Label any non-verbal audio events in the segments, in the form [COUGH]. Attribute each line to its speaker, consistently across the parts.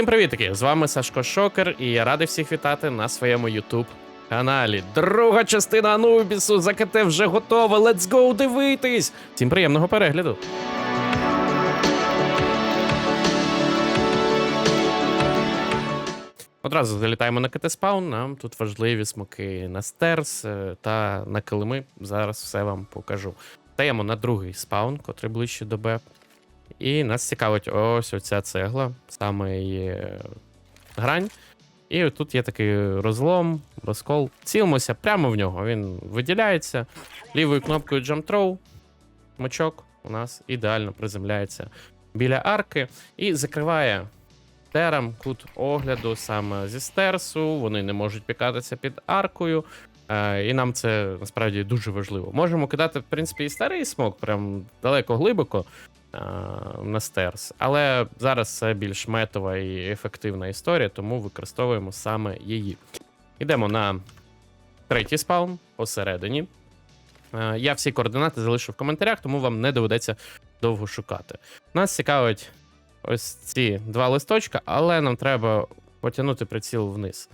Speaker 1: Всім привітки! З вами Сашко Шокер, і я радий всіх вітати на своєму YouTube каналі. Друга частина Анубісу за КТ вже готова. Let's go дивитись! Всім приємного перегляду! Одразу залітаємо на КТ спаун. Нам тут важливі смоки на стерс е, та на килими. Зараз все вам покажу. Стаємо на другий спаун, котрий ближче до Б. І нас цікавить ось оця цегла, саме її е, грань. І тут є такий розлом, розкол. Цілимося прямо в нього. Він виділяється. Лівою кнопкою Jump Throw. Мочок у нас ідеально приземляється біля арки і закриває терам кут огляду саме зі стерсу. Вони не можуть пікатися під аркою. Е, і нам це насправді дуже важливо. Можемо кидати, в принципі, і старий смок, прям далеко глибоко е, на стерс. Але зараз це більш метова і ефективна історія, тому використовуємо саме її. Йдемо на третій спаун посередині. Е, Я всі координати залишу в коментарях, тому вам не доведеться довго шукати. Нас цікавить ось ці два листочка, але нам треба потягнути приціл вниз.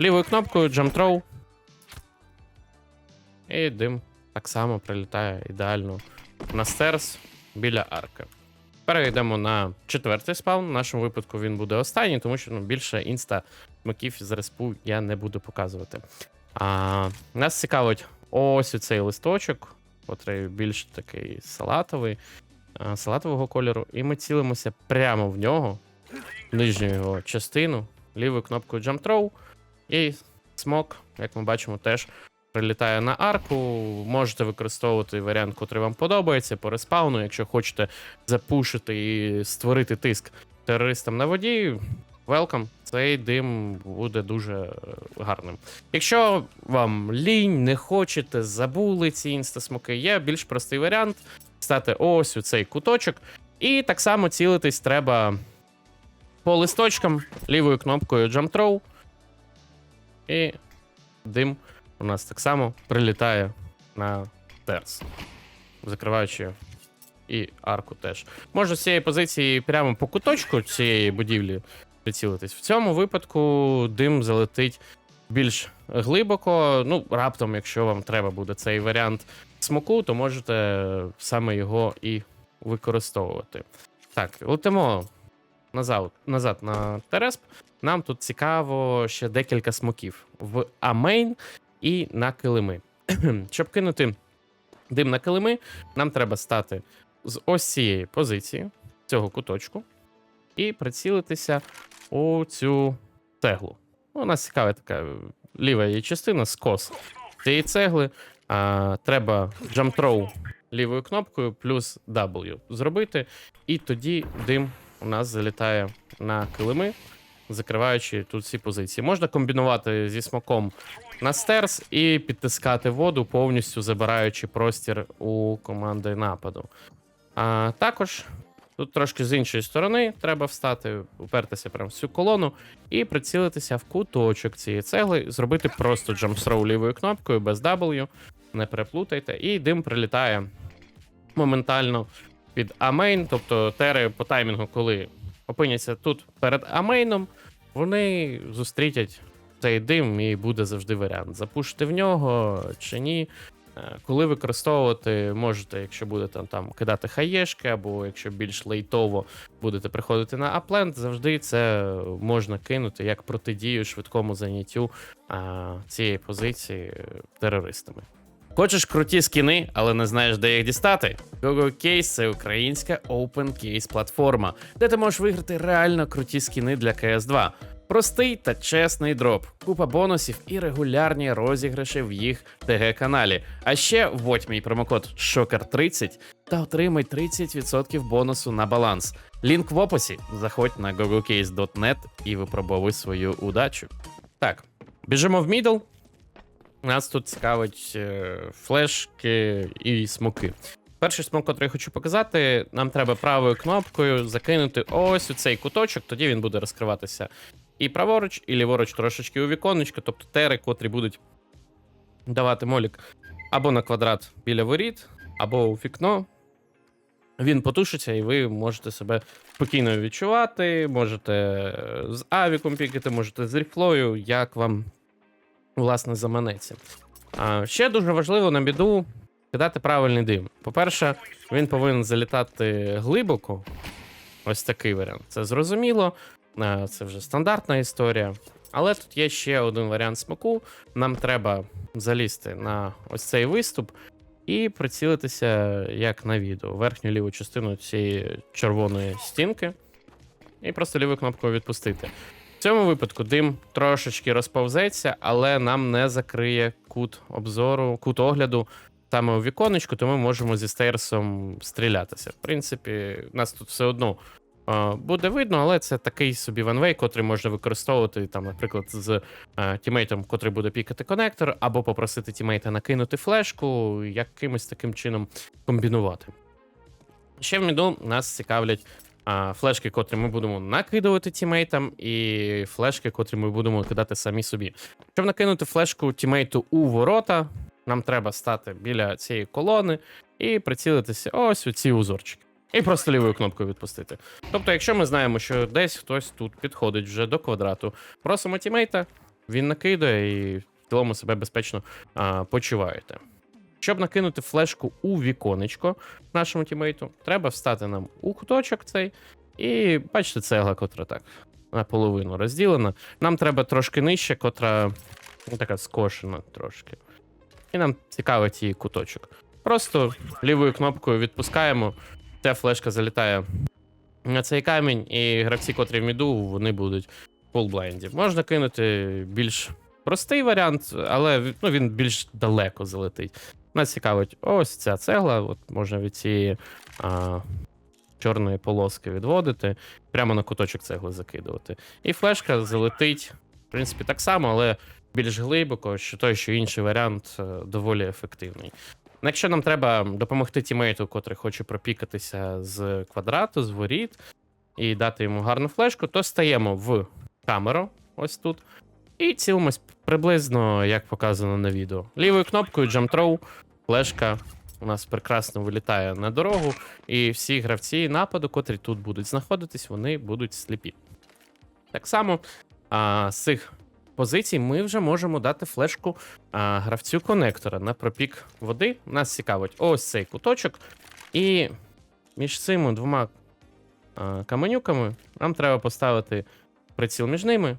Speaker 1: Лівою кнопкою Jump Throw. І дим так само прилітає ідеально на стерс біля арки. Перейдемо на четвертий спаун. В нашому випадку він буде останній, тому що ну, більше інста смаків з респу я не буду показувати. А, Нас цікавить ось цей листочок, котрий більш такий салатовий, салатового кольору. І ми цілимося прямо в нього, в нижню його частину, лівою кнопкою Jump Throw. І смок, як ми бачимо, теж прилітає на арку. Можете використовувати варіант, котрий вам подобається, по респауну, якщо хочете запушити і створити тиск терористам на воді. Welcome, цей дим буде дуже е, гарним. Якщо вам лінь, не хочете, забули ці інстасмоки, є більш простий варіант стати ось у цей куточок. І так само цілитись треба по листочкам, лівою кнопкою Jump Throw. І дим у нас так само прилітає на терс, закриваючи і арку теж. Можна з цієї позиції прямо по куточку цієї будівлі прицілитись. В цьому випадку дим залетить більш глибоко. Ну, раптом, якщо вам треба буде цей варіант смоку, то можете саме його і використовувати. Так, летимо назад, назад на Тересп. Нам тут цікаво ще декілька смоків в Амейн і на килими. [CLEARS THROAT] Щоб кинути дим на килими, нам треба стати з ось цієї позиції, цього куточку, і прицілитися у цю цеглу. У нас цікава така ліва її частина, скос цієї цегли. А, треба throw лівою кнопкою плюс W зробити, і тоді дим у нас залітає на килими, закриваючи тут всі позиції. Можна комбінувати зі смоком на стерс і підтискати воду, повністю забираючи простір у команди нападу. А також тут трошки з іншої сторони треба встати, упертися прямо в цю колону і прицілитися в куточок цієї цегли, зробити просто джампсроу лівою кнопкою без W, не переплутайте, і дим прилітає моментально під амейн, тобто тери по таймінгу, коли опиняться тут перед амейном, вони зустрітять цей дим і буде завжди варіант. Запушити в нього чи ні. Е, Коли використовувати, можете, якщо будете там кидати хаєшки, або якщо більш лейтово будете приходити на апленд, завжди це можна кинути як протидію швидкому заняттю а, цієї позиції е, терористами. Хочеш круті скіни, але не знаєш, де їх дістати? GoGo Case – це українська open case платформа, де ти можеш виграти реально круті скіни для CS 2. Простий та чесний дроп, купа бонусів і регулярні розіграші в їх ТГ-каналі. А ще вводь мій промокод SHOKER30 та отримай 30% бонусу на баланс. Лінк в описі. Заходь на gogocase.net і випробовуй свою удачу. Так, біжимо в мідл. Нас тут цікавить е, флешки і смоки. Перший смок, який я хочу показати, нам треба правою кнопкою закинути ось у цей куточок, тоді він буде розкриватися і праворуч, і ліворуч трошечки у віконечко, тобто тери, котрі будуть давати молік або на квадрат біля воріт, або у вікно. він потушиться, і ви можете себе спокійно відчувати, можете е, з авіком пікати, можете з ріфлою, як вам власне заманеться. А, ще дуже важливо на біду кидати правильний дим. По-перше, він повинен залітати глибоко. Ось такий варіант. Це зрозуміло, це вже стандартна історія. Але тут є ще один варіант смаку. Нам треба залізти на ось цей виступ і прицілитися, як на відео, верхню ліву частину цієї червоної стінки, і просто лівою кнопкою відпустити. В цьому випадку дим трошечки розповзеться, але нам не закриє кут обзору, кут огляду саме у віконечку, то ми можемо зі стейрсом стрілятися. В принципі, нас тут все одно е, буде видно, але це такий собі ванвей, котрий можна використовувати, там, наприклад, з е, тімейтом, котрий буде пікати конектор, або попросити тімейта накинути флешку, якимось таким чином комбінувати. Ще в міду нас цікавлять флешки, котрі ми будемо накидувати тімейтам, і флешки, котрі ми будемо кидати самі собі. Щоб накинути флешку тімейту у ворота, нам треба стати біля цієї колони і прицілитися ось у ці узорчики. І просто лівою кнопкою відпустити. Тобто, якщо ми знаємо, що десь хтось тут підходить вже до квадрату, просимо тімейта, він накидає і в цілому себе безпечно а, почуваєте. Щоб накинути флешку у віконечко нашому тімейту, треба встати нам у куточок цей. І бачите, цегла, котра так наполовину розділена. Нам треба трошки нижче, котра ну, така скошена трошки. І нам цікавить її куточок. Просто лівою кнопкою відпускаємо, ця флешка залітає на цей камінь, і гравці, котрі в міду, вони будуть фулблайнді. Можна кинути більш простий варіант, але ну, він більш далеко залетить. Нас цікавить ось ця цегла, от можна від цієї а, чорної полоски відводити, прямо на куточок цегли закидувати. І флешка залетить, в принципі, так само, але більш глибоко, що той, що інший варіант е, доволі ефективний. Ну, Якщо нам треба допомогти тімейту, котрий хоче пропікатися з квадрату, з воріт, і дати йому гарну флешку, то стаємо в камеру, ось тут, і цілимось приблизно, як показано на відео. Лівою кнопкою Jump Throw, флешка у нас прекрасно вилітає на дорогу, і всі гравці нападу, котрі тут будуть знаходитись, вони будуть сліпі. Так само а, з цих позицій ми вже можемо дати флешку а, гравцю конектора на пропік води. Нас цікавить ось цей куточок. І між цими двома а, каменюками нам треба поставити приціл між ними,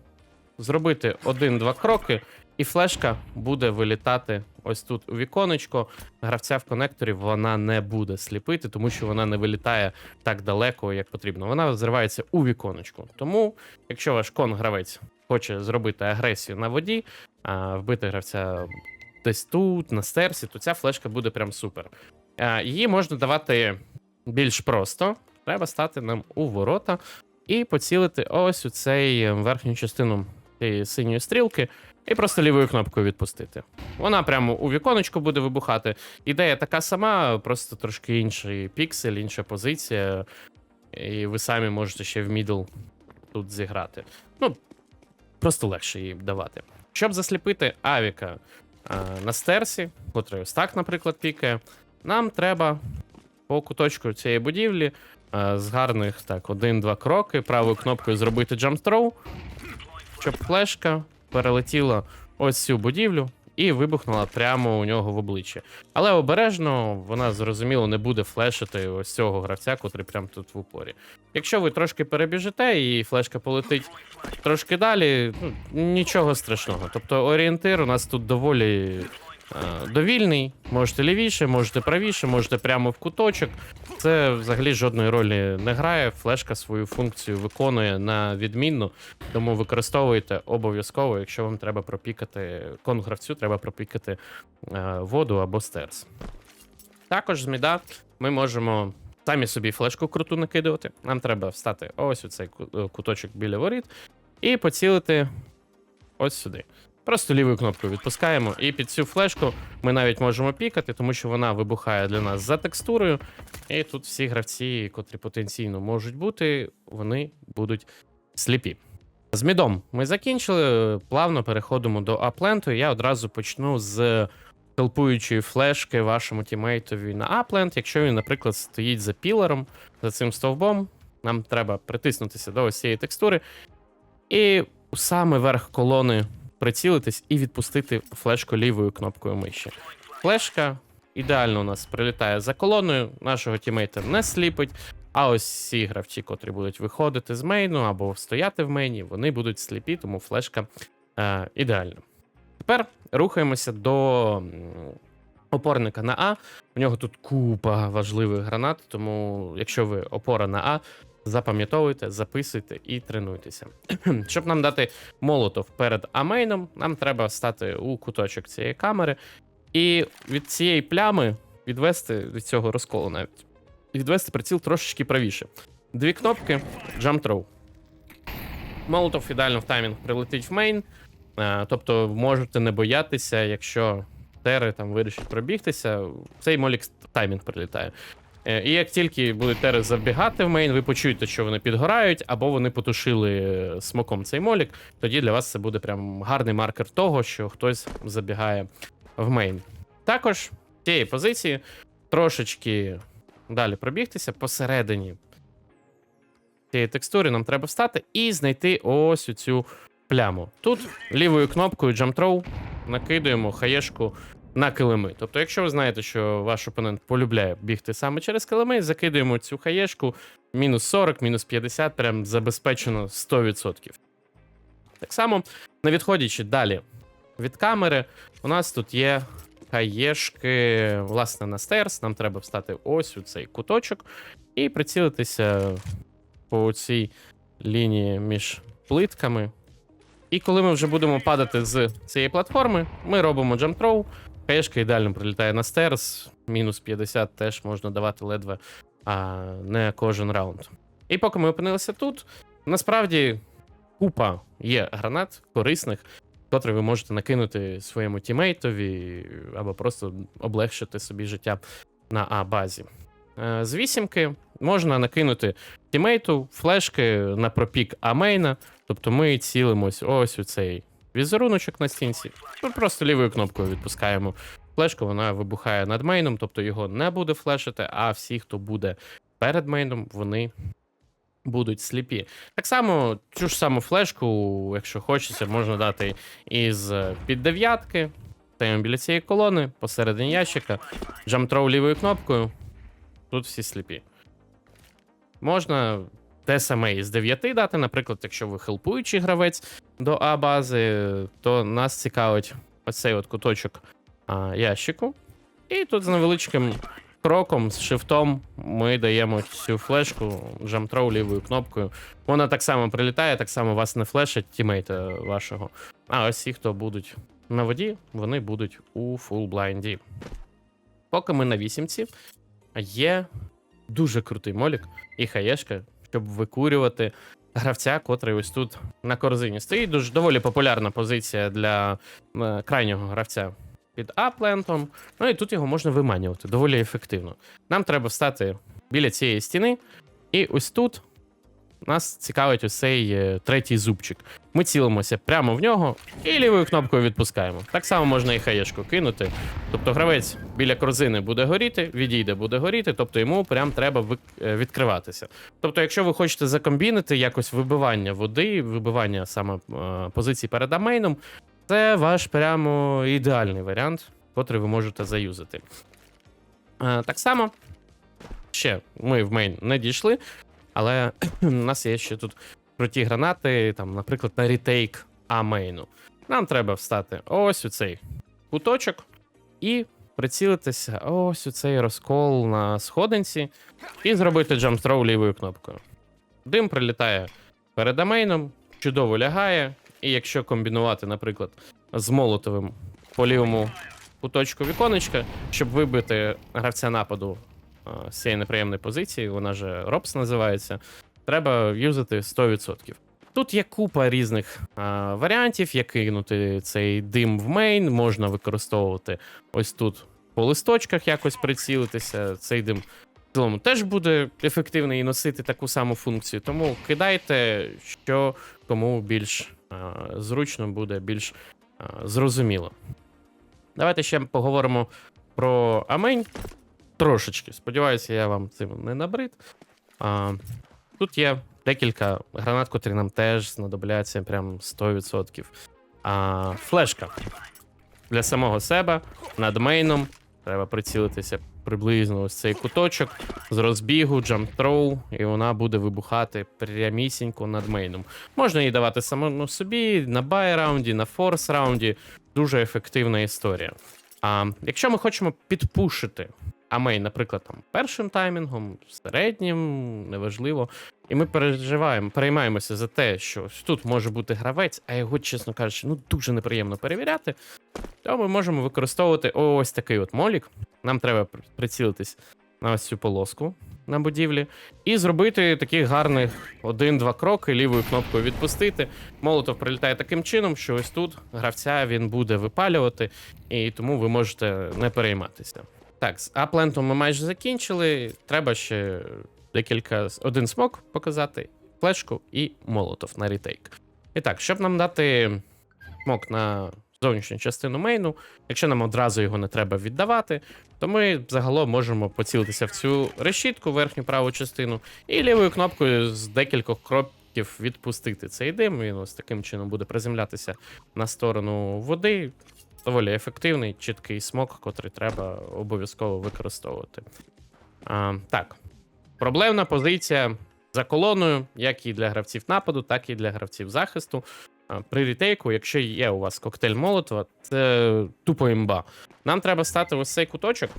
Speaker 1: зробити один-два кроки, і флешка буде вилітати ось тут у віконечко. Гравця в конекторі вона не буде сліпити, тому що вона не вилітає так далеко, як потрібно. Вона взривається у віконечку. Тому, якщо ваш кон-гравець хоче зробити агресію на воді, а, вбити гравця десь тут, на стерсі, то ця флешка буде прям супер. Її можна давати більш просто. Треба стати нам у ворота і поцілити ось у цей е, верхню частину цієї синьої стрілки, і просто лівою кнопкою відпустити. Вона прямо у віконечко буде вибухати. Ідея така сама, просто трошки інший піксель, інша позиція. І ви самі можете ще в мідл тут зіграти. Ну, просто легше її давати. Щоб засліпити авіка а, на стерсі, котрий ось так, наприклад, пікає, нам треба по куточку цієї будівлі а, з гарних так, один-два кроки правою кнопкою зробити throw, щоб флешка перелетіла ось цю будівлю і вибухнула прямо у нього в обличчя. Але обережно вона зрозуміло не буде флешити ось цього гравця, котрий прямо тут в упорі. Якщо ви трошки перебіжите і флешка полетить трошки далі, ну, нічого страшного. Тобто орієнтир у нас тут доволі довільний. Можете лівіше, можете правіше, можете прямо в куточок. Це взагалі жодної ролі не грає. Флешка свою функцію виконує на відмінно, тому використовуйте обов'язково, якщо вам треба пропікати конгравцю, треба пропікати е, воду або стерс. Також з міда ми можемо самі собі флешку круту накидувати. Нам треба встати ось у цей е, куточок біля воріт і поцілити ось сюди. Просто лівою кнопкою відпускаємо, і під цю флешку ми навіть можемо пікати, тому що вона вибухає для нас за текстурою. І тут всі гравці, котрі потенційно можуть бути, вони будуть сліпі. З мідом ми закінчили. Плавно переходимо до апленту. Я одразу почну з хелпуючої флешки вашому тімейтові на апленд. Якщо він, наприклад, стоїть за пілером, за цим стовбом, нам треба притиснутися до ось цієї текстури і саме верх колони прицілитись і відпустити флешку лівою кнопкою миші. Флешка ідеально у нас прилітає за колоною, нашого тімейта не сліпить. А ось ці гравці, котрі будуть виходити з мейну або стояти в мейні, вони будуть сліпі, тому флешка е, ідеальна. Тепер рухаємося до опорника на А. У нього тут купа важливих гранат, тому якщо ви опора на А, запам'ятовуйте, записуйте і тренуйтеся. [CLEARS THROAT] Щоб нам дати молотов перед амейном, нам треба стати у куточок цієї камери і від цієї плями відвести від цього розколу навіть. Відвести приціл трошечки правіше. Дві кнопки, jump throw. Молотов ідеально в таймінг прилетить в мейн. Е, Тобто можете не боятися, якщо тери там вирішать пробігтися, цей молік таймінг прилітає. Е, І як тільки будуть тери забігати в мейн, ви почуєте, що вони підгорають, або вони потушили смоком цей молік, тоді для вас це буде прям гарний маркер того, що хтось забігає в мейн. Також цієї позиції трошечки далі пробігтися посередині цієї текстури нам треба встати і знайти ось цю пляму. Тут лівою кнопкою Jump Throw накидуємо хаєшку на килими. Тобто, якщо ви знаєте, що ваш опонент полюбляє бігти саме через килими, закидуємо цю хаєшку мінус 40, мінус 50, прям забезпечено 100%. Так само, не відходячи далі від камери, у нас тут є хаєшки, власне, на стерс. Нам треба встати ось у цей куточок і прицілитися по цій лінії між плитками. І коли ми вже будемо падати з цієї платформи, ми робимо jump Хаєшка ідеально прилітає на стерс, мінус 50 теж можна давати ледве, а не кожен раунд. І поки ми опинилися тут, насправді купа є гранат корисних, котрі ви можете накинути своєму тімейтові або просто облегшити собі життя на А-базі. Е, З вісімки можна накинути тімейту флешки на пропік А-мейна, тобто ми цілимось ось у цей візеруночок на стінці. Ми просто лівою кнопкою відпускаємо флешку, вона вибухає над мейном, тобто його не буде флешити, а всі, хто буде перед мейном, вони будуть сліпі. Так само цю ж саму флешку, якщо хочеться, можна дати із е, під дев'ятки. Стоїмо біля цієї колони, посередині ящика, джамтроу лівою кнопкою. Тут всі сліпі. Можна те саме із 9 дати, наприклад, якщо ви хелпуючий гравець до А-бази, то нас цікавить оцей от куточок а, ящику. І тут з невеличким кроком, з шифтом, ми даємо цю флешку, джамтроу лівою кнопкою. Вона так само прилітає, так само вас не флешить, тімейта вашого. А ось ті, хто будуть на воді, вони будуть у фул блайнді. Поки ми на вісімці, є дуже крутий молік і хаєшка, щоб викурювати гравця, котрий ось тут на корзині стоїть. Дуже доволі популярна позиція для е, крайнього гравця під аплентом. Ну і тут його можна виманювати доволі ефективно. Нам треба встати біля цієї стіни, і ось тут нас цікавить ось цей е, третій зубчик. Ми цілимося прямо в нього і лівою кнопкою відпускаємо. Так само можна і хаєшку кинути. Тобто гравець біля корзини буде горіти, відійде, буде горіти, тобто йому прям треба е, відкриватися. Тобто, якщо ви хочете закомбінити якось вибивання води, вибивання саме е, позиції перед амейном, це ваш прямо ідеальний варіант, котрий ви можете заюзати. Так само, ще ми в мейн не дійшли, але [CLEARS THROAT] у нас є ще тут круті гранати, там, наприклад, на ретейк А-мейну. Нам треба встати ось у цей куточок і прицілитися ось у цей розкол на сходинці і зробити джампстроу лівою кнопкою. Дим прилітає перед амейном, чудово лягає, і якщо комбінувати, наприклад, з молотовим по лівому куточку віконечка, щоб вибити гравця нападу з цієї неприємної позиції, вона же РОПС називається, треба юзати 100%. Тут є купа різних а, варіантів, як кинути цей дим в мейн, можна використовувати ось тут по листочках якось прицілитися. Цей дим в цілому теж буде ефективний і носити таку саму функцію. Тому кидайте, що кому більш а, зручно буде, більш а, зрозуміло. Давайте ще поговоримо про Амень. Трошечки. Сподіваюся, я вам цим не набрид. А, тут є декілька гранат, котрі нам теж знадобляться прям 100%. А, флешка. Для самого себе над мейном. Треба прицілитися приблизно ось цей куточок з розбігу, джамп-троу, і вона буде вибухати прямісінько над мейном. Можна її давати самому собі на бай раунді, на форс раунді. Дуже ефективна історія. А якщо ми хочемо підпушити амей, наприклад, там першим таймінгом, середнім, неважливо, і ми переживаємо, переймаємося за те, що тут може бути гравець, а його, чесно кажучи, ну дуже неприємно перевіряти, то ми можемо використовувати ось такий от молік. Нам треба прицілитись на ось цю полоску на будівлі і зробити таких гарних один-два кроки, лівою кнопкою відпустити. Молотов прилітає таким чином, що ось тут гравця він буде випалювати, і тому ви можете не перейматися. Так, з аплентом ми майже закінчили. Треба ще декілька один смок показати, флешку і молотов на рітейк. І так, щоб нам дати смок на зовнішню частину мейну, якщо нам одразу його не треба віддавати, то ми загалом можемо поцілитися в цю решітку, верхню праву частину, і лівою кнопкою з декількох кроків відпустити цей дим. Він ось таким чином буде приземлятися на сторону води. Доволі ефективний, чіткий смок, котрий треба обов'язково використовувати. А, так, проблемна позиція за колоною, як і для гравців нападу, так і для гравців захисту. При рітейку, якщо є у вас коктейль Молотова, це тупо імба. Нам треба стати ось цей куточок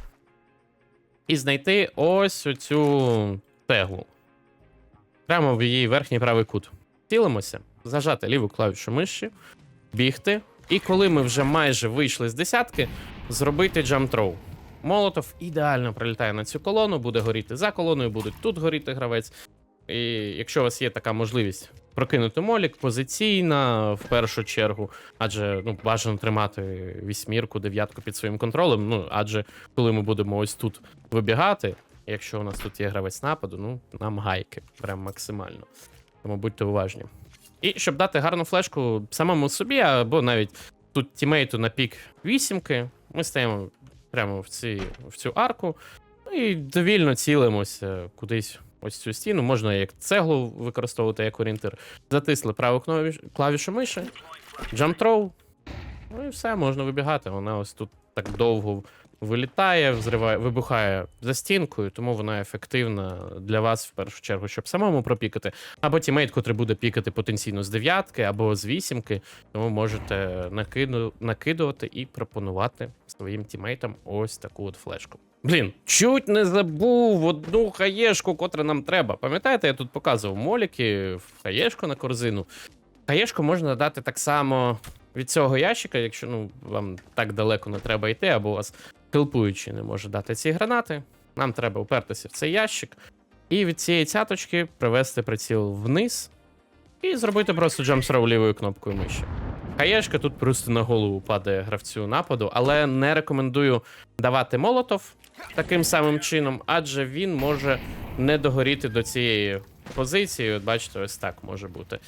Speaker 1: і знайти ось оцю теглу. Прямо в її верхній правий кут. Цілимося, зажати ліву клавішу миші, бігти. І коли ми вже майже вийшли з десятки, зробити джамп-троу. Молотов ідеально прилітає на цю колону, буде горіти за колоною, буде тут горіти гравець. І якщо у вас є така можливість прокинути молік позиційна в першу чергу, адже ну, бажано тримати вісьмірку, дев'ятку під своїм контролем. Ну, адже коли ми будемо ось тут вибігати, якщо у нас тут є гравець нападу, ну нам гайки, прям максимально. Тому будьте уважні. І щоб дати гарну флешку самому собі, або навіть тут тімейту на пік вісімки, ми стаємо прямо в, ці, в цю арку ну і довільно цілимося кудись ось цю стіну. Можна як цеглу використовувати як орієнтир. Затисли праву клавішу миші, джамп-троу, ну і все, можна вибігати. Вона ось тут так довго вилітає, взриває, вибухає за стінкою, тому вона ефективна для вас в першу чергу, щоб самому пропікати. Або тімейт, котрий буде пікати потенційно з дев'ятки або з вісімки, тому можете накиду, накидувати і пропонувати своїм тімейтам ось таку от флешку. Блін, чуть не забув одну хаєшку, котра нам треба. Пам'ятаєте, я тут показував моліки в хаєшку на корзину. Хаєшку можна дати так само від цього ящика, якщо ну, вам так далеко не треба йти, або вас хелпуючий не може дати ці гранати. Нам треба упертися в цей ящик і від цієї цяточки привести приціл вниз і зробити просто джампсроу лівою кнопкою миші. Хаєшка тут просто на голову падає гравцю нападу, але не рекомендую давати молотов таким самим чином, адже він може не догоріти до цієї позиції. От бачите, ось так може бути.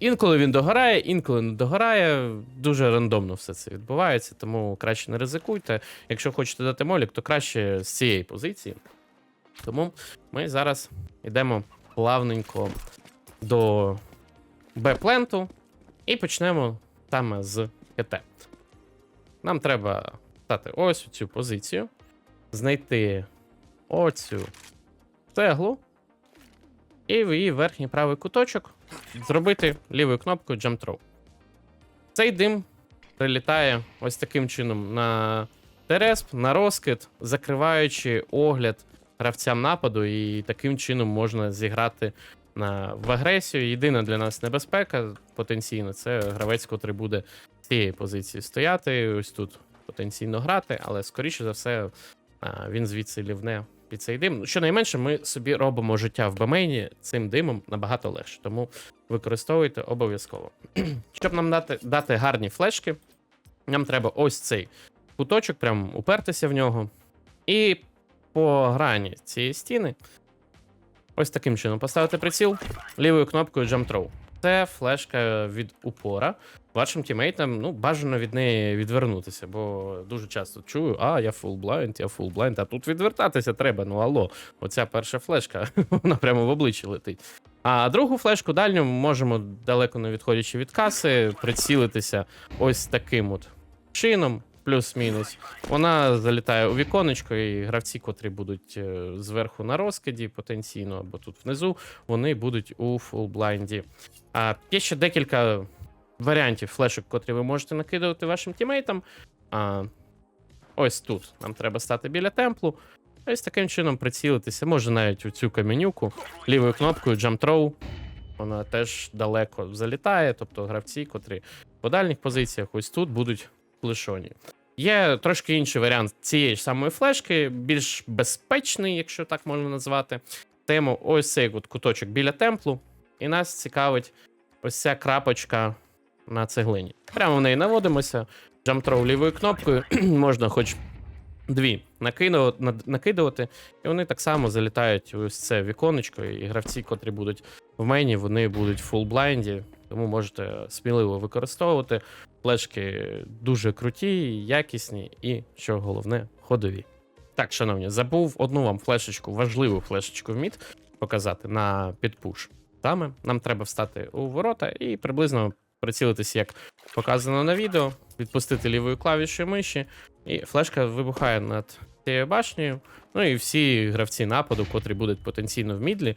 Speaker 1: Інколи він догорає, інколи не догорає. Дуже рандомно все це відбувається, тому краще не ризикуйте. Якщо хочете дати молік, то краще з цієї позиції. Тому ми зараз йдемо плавненько до Б-пленту і почнемо саме з КТ. Нам треба стати ось у цю позицію, знайти оцю цеглу і в її верхній правий куточок зробити лівою кнопкою Jump Throw. Цей дим прилітає ось таким чином на Тересп, на розкид, закриваючи огляд гравцям нападу, і таким чином можна зіграти на, в агресію. Єдина для нас небезпека потенційно це гравець, котрий буде з цієї позиції стояти, ось тут потенційно грати, але скоріше за все він звідси лівне під цей дим. Щонайменше, ми собі робимо життя в бемейні цим димом набагато легше, тому використовуйте обов'язково. [CLEARS THROAT] Щоб нам дати, дати гарні флешки, нам треба ось цей куточок, прям упертися в нього. І по грані цієї стіни ось таким чином поставити приціл лівою кнопкою Jump Throw. Це флешка від упора. Вашим тімейтам ну, бажано від неї відвернутися, бо дуже часто чую, а я blind, я blind, а тут відвертатися треба. Ну алло, оця перша флешка, [LAUGHS] вона прямо в обличчя летить. А другу флешку дальню можемо, далеко не відходячи від каси, прицілитися ось таким от чином, плюс-мінус. Вона залітає у віконечко, і гравці, котрі будуть е, зверху на розкиді потенційно, або тут внизу, вони будуть у фулблайнді. А є ще декілька варіантів флешок, котрі ви можете накидувати вашим тімейтам. А, ось тут нам треба стати біля темплу. Ось таким чином прицілитися. Може навіть у цю каменюку лівою кнопкою Jump Throw. Вона теж далеко залітає, тобто гравці, котрі по дальніх позиціях ось тут будуть лишоні. Є трошки інший варіант цієї ж самої флешки, більш безпечний, якщо так можна назвати. Тему ось цей от куточок біля темплу, і нас цікавить ось ця крапочка на цеглині. Прямо в неї наводимося, джамтроу лівою кнопкою, [CLEARS THROAT] можна хоч дві накидувати, і вони так само залітають ось це віконечко, і гравці, котрі будуть в мейні, вони будуть в full блайнді, тому можете сміливо використовувати. Флешки дуже круті, якісні і, що головне, ходові. Так, шановні, забув одну вам флешечку, важливу флешечку в мід показати на підпуш. Саме нам треба встати у ворота і приблизно прицілитись, як показано на відео, відпустити лівою клавішою миші, і флешка вибухає над цією башнею. Ну і всі гравці нападу, котрі будуть потенційно в мідлі,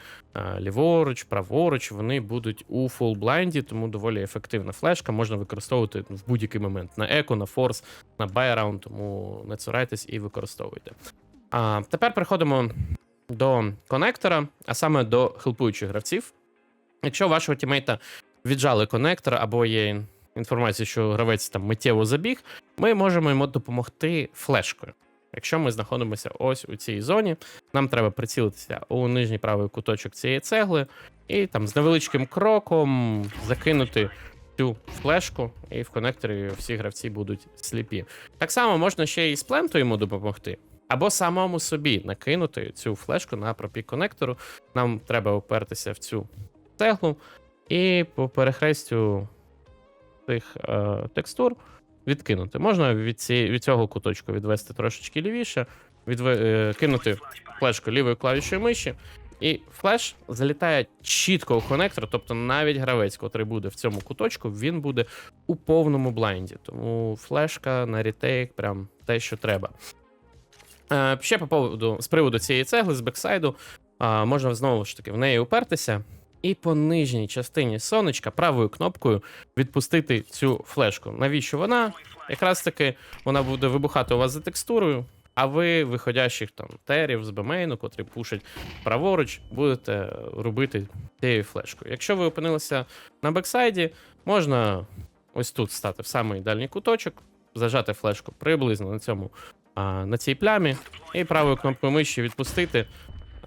Speaker 1: ліворуч, праворуч, вони будуть у фулблайнді, тому доволі ефективна флешка. Можна використовувати в будь-який момент на еко, на форс, на байраунд, тому не цурайтесь і використовуйте. А тепер переходимо до конектора, а саме до хелпуючих гравців. Якщо вашого тімейта віджали конектор або є інформація, що гравець там миттєво забіг, ми можемо йому допомогти флешкою. Якщо ми знаходимося ось у цій зоні, нам треба прицілитися у нижній правий куточок цієї цегли, і там з невеличким кроком закинути цю флешку, і в конекторі всі гравці будуть сліпі. Так само можна ще і з пленту йому допомогти, або самому собі накинути цю флешку на пропік конектору. Нам треба опертися в цю цеглу, і по перехрестю цих е, текстур відкинути. Можна від, ці, від цього куточку відвести трошечки лівіше, відве, е, кинути флешку лівою клавішою миші, і флеш залітає чітко у конектор, тобто навіть гравець, котрий буде в цьому куточку, він буде у повному блайнді. Тому флешка на рітейк прям те, що треба. Е, ще по поводу з приводу цієї цегли з бексайду, можна знову ж таки в неї упертися. І по нижній частині сонечка правою кнопкою відпустити цю флешку. Навіщо вона? Якраз таки вона буде вибухати у вас за текстурою, а ви, виходящих там терів з бемейну, котрі пушать праворуч, будете робити цією флешкою. Якщо ви опинилися на бексайді, можна ось тут стати в самий дальній куточок, зажати флешку приблизно на цьому а, на цій плямі, і правою кнопкою миші відпустити.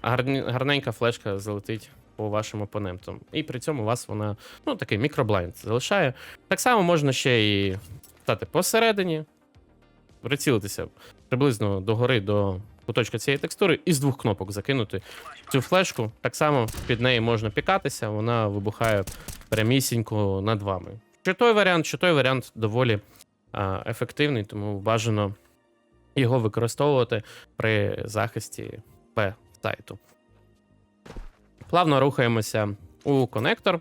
Speaker 1: Гарненька флешка залетить по вашим опонентам. І при цьому вас вона, ну, такий мікроблайнд залишає. Так само можна ще і стати посередині, прицілитися приблизно до гори до куточка цієї текстури, і з двох кнопок закинути цю флешку. Так само під неї можна пікатися, вона вибухає прямісінько над вами. Що той варіант, що той варіант доволі а, ефективний, тому бажано його використовувати при захисті П-сайту. Плавно рухаємося у конектор.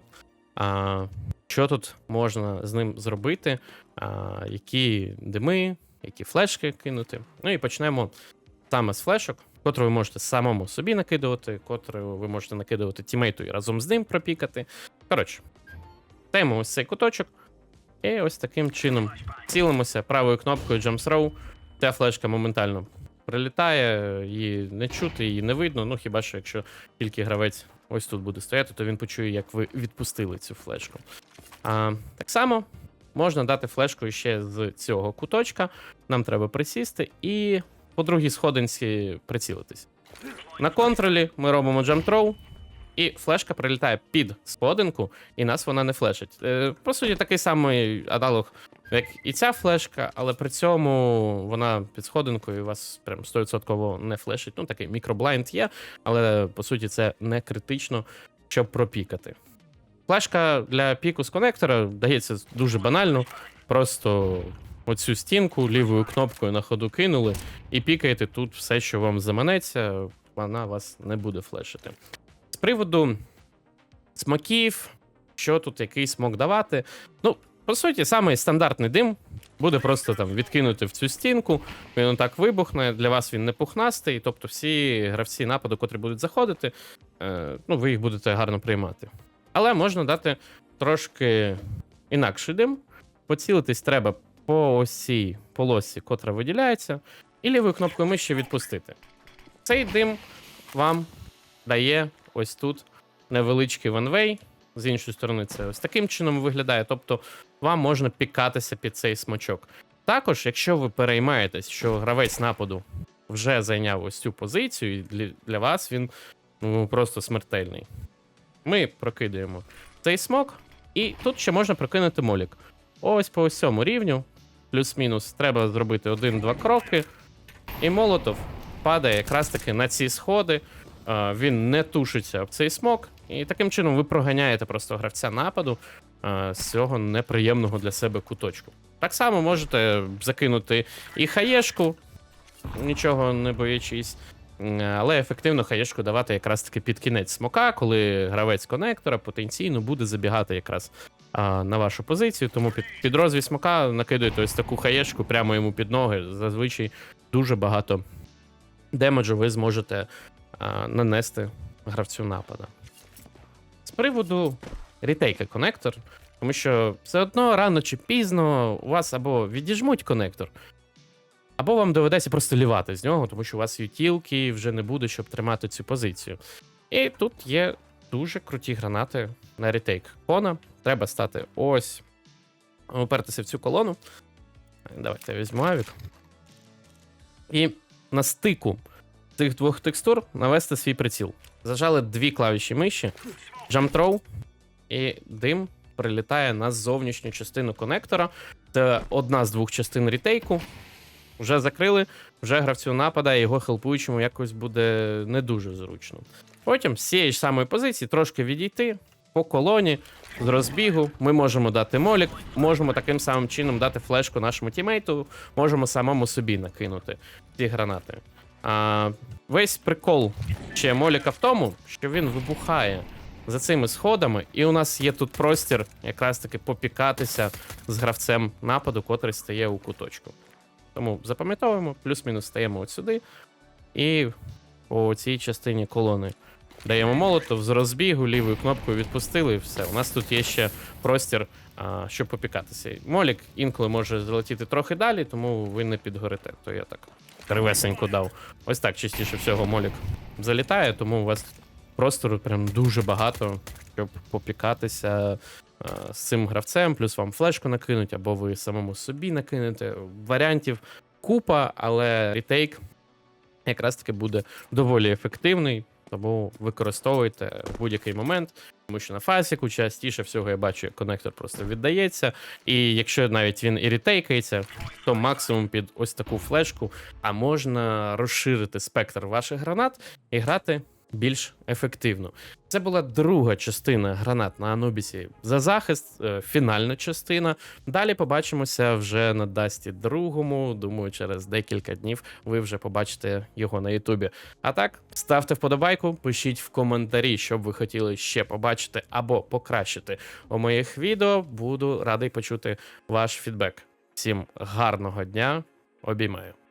Speaker 1: А, що тут можна з ним зробити? А, які дими, які флешки кинути. Ну і почнемо саме з флешок, котру ви можете самому собі накидувати, котру ви можете накидувати тімейту і разом з ним пропікати. Коротше, тему ось цей куточок. І ось таким чином цілимося правою кнопкою Jump Throw. Ця флешка моментально прилітає, її не чути, її не видно. Ну хіба що якщо тільки гравець ось тут буде стояти, то він почує, як ви відпустили цю флешку. А, так само можна дати флешку ще з цього куточка. Нам треба присісти і по другій сходинці прицілитись. На контролі ми робимо throw, і флешка прилітає під сходинку, і нас вона не флешить. Е, по суті, такий самий аналог, як і ця флешка, але при цьому вона під сходинкою вас прям 100% не флешить. Ну, такий мікроблайнд є, але по суті це не критично, щоб пропікати. Флешка для піку з конектора дається дуже банально. Просто оцю стінку лівою кнопкою на ходу кинули і пікаєте тут все, що вам заманеться, вона вас не буде флешити. З приводу смаків, що тут який смок давати. Ну, по суті, самий стандартний дим буде просто там відкинути в цю стінку. Він так вибухне. Для вас він не пухнастий. Тобто, всі гравці нападу, котрі будуть заходити, е, ну, ви їх будете гарно приймати. Але можна дати трошки інакший дим. Поцілитись треба по ось цій полосі, котра виділяється, і лівою кнопкою миші відпустити. Цей дим вам дає ось тут невеличкий ванвей. З іншої сторони, це ось таким чином виглядає. Тобто вам можна пікатися під цей смочок. Також, якщо ви переймаєтесь, що гравець нападу вже зайняв ось цю позицію, і для, для вас він ну, просто смертельний. Ми прокидаємо цей смок, і тут ще можна прокинути молік. Ось по ось цьому рівню, плюс-мінус, треба зробити один-два кроки, і молотов падає якраз таки на ці сходи. Е, Він не тушиться в цей смок, і таким чином ви проганяєте просто гравця нападу е, з цього неприємного для себе куточку. Так само можете закинути і хаєшку, нічого не боячись. Але ефективно хаєшку давати якраз таки під кінець смока, коли гравець конектора потенційно буде забігати якраз а, на вашу позицію. Тому під, під розвій смока накидуєте ось таку хаєшку прямо йому під ноги. Зазвичай дуже багато демеджу ви зможете нанести гравцю напада. З приводу ретейка конектор, тому що все одно рано чи пізно у вас або відіжмуть конектор, або вам доведеться просто лівати з нього, тому що у вас ютілки вже не буде, щоб тримати цю позицію. І тут є дуже круті гранати на ретейк кона. Треба стати ось, упертися в цю колону. Давайте я візьму авік. І на стику цих двох текстур навести свій приціл. Зажали дві клавіші миші, джамтроу, і дим прилітає на зовнішню частину конектора. Це одна з двох частин ретейку. Вже закрили, вже гравцю напада, і його хелпуючому якось буде не дуже зручно. Потім з цієї ж самої позиції трошки відійти по колоні з розбігу. Ми можемо дати молік, можемо таким самим чином дати флешку нашому тімейту, можемо самому собі накинути ці гранати. А, весь прикол ще моліка в тому, що він вибухає за цими сходами, і у нас є тут простір якраз таки попікатися з гравцем нападу, котрий стає у куточку. Тому запам'ятовуємо, плюс-мінус стаємо от сюди. І по цій частині колони даємо молотов з розбігу, лівою кнопкою відпустили, і все. У нас тут є ще простір, а, щоб попікатися. Молік інколи може залетіти трохи далі, тому ви не підгорите. То я так кривесенько дав. Ось так частіше всього молік залітає, тому у вас простору прям дуже багато, щоб попікатися а, з цим гравцем, плюс вам флешку накинуть, або ви самому собі накинете. Варіантів купа, але ретейк якраз таки буде доволі ефективний. Тому використовуйте в будь-який момент, тому що на фасіку частіше всього я бачу, як конектор просто віддається. І якщо навіть він і ретейкається, то максимум під ось таку флешку, а можна розширити спектр ваших гранат і грати більш ефективно. Це була друга частина гранат на Анубісі за захист, е, фінальна частина. Далі побачимося вже на Дасті другому. Думаю, через декілька днів ви вже побачите його на Ютубі. А так, ставте вподобайку, пишіть в коментарі, що б ви хотіли ще побачити або покращити у моїх відео. Буду радий почути ваш фідбек. Всім гарного дня, обіймаю.